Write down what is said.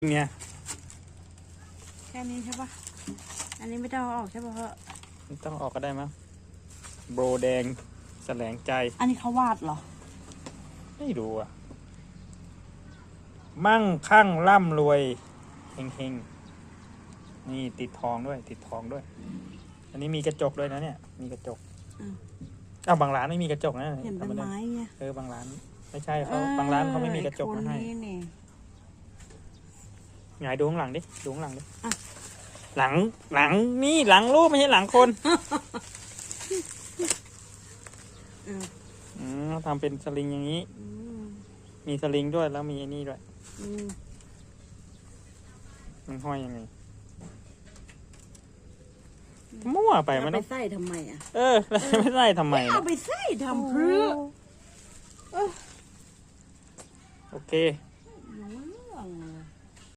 เนี่ยแค่นี้ใช่ปะอันนี้ไม่ต้องเอาออกใช่ปะเพราะมันต้องออกก็ได้มั้งโบรแดงแสลงใจ อันนี้เขาวาดเหรอ ไม่รู้อะ มั่งคั่งร่ำรวยเฮงเฮงๆนี่ติดทองด้วย ติดทองด้วย อันนี้มีกระจกด้วยนะเนี่ย มีกระจกอืมอ้าวบางร้านไม่มีกระจกนะเห็นเป็นทำด้ไม้ไงเออบางร้าน ไม่ใช่เขาบางร้านเขาไม่มีกระจกเออมาให้คนนี้นี่ หงายดูข้างหลังดิ ดูข้างหลังดิ อะ หลัง หลัง นี่หลังรูปไม่ใช่หลังคนอืมอืมทำเป็นสลิงอย่างนี้ อืมมีสลิงด้วยแล้วมีไอ้นี่ด้วย อืมมันห้อยยังไง มั่วไปมันเอาต้อง ไปใส่ทำไมอะเออแล้วไม่ได้ทำไมเอาเนี่ยไปใส่ทำเพื่อโอเค